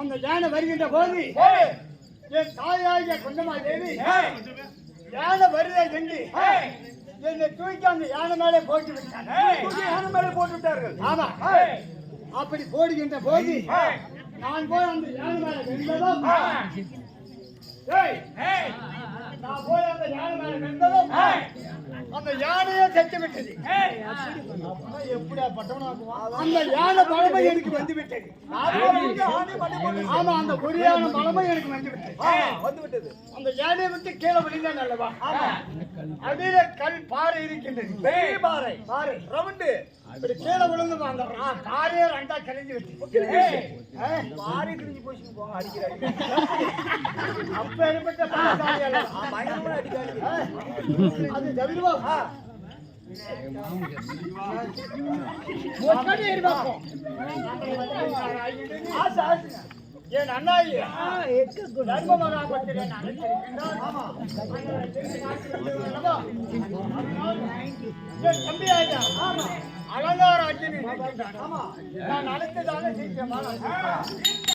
அந்த யானை வருகின்ற போது என் தாயாகிய குண்டமா தேவி யானை வருதை கண்டு என்னை தூக்கி அந்த யானை மேலே போட்டு விட்டார். தூக்கி யானை மேலே போட்டு விட்டார்கள். ஆமா. அப்படி போடுகின்ற போது நான் போய் அந்த யானை மேலே வென்றதும் ஏய், நான் போய் அந்த யானை மேலே வென்றதும் அந்த யானையே செத்து விட்டது. அப்பனா எப்படியா பட்டவனாக்குவான்? அந்த யானை பலமை எனக்கு வந்து விட்டது. ஆமா அந்த ஒரு யானை பலமை எனக்கு வந்து விட்டது. வந்து விட்டது. அந்த யானையை விட்டு கீழே விழுந்தான் அல்லவா அடியில கல் பாறை இருக்கின்றது. பாறை. பாறை. ரவுண்டு. இப்படி கீழே விழுந்து அந்த ரா- பாறையே ரெண்டா கலைஞ்சு வச்சு. பாறை கிழிஞ்சு போச்சு போங்க அடிக்கிறாங்க அப்ப ஏற்பட்ட? பயங்கரமா அடிக்காது அது தவிரவா. ஆசை, ஆசை. என் அண்ணாயி? தம்பி ஆயிட்டா. அலங்கார அக்கினி. இருக்கின்றான். நான் அழைத்ததால சீக்கிரமா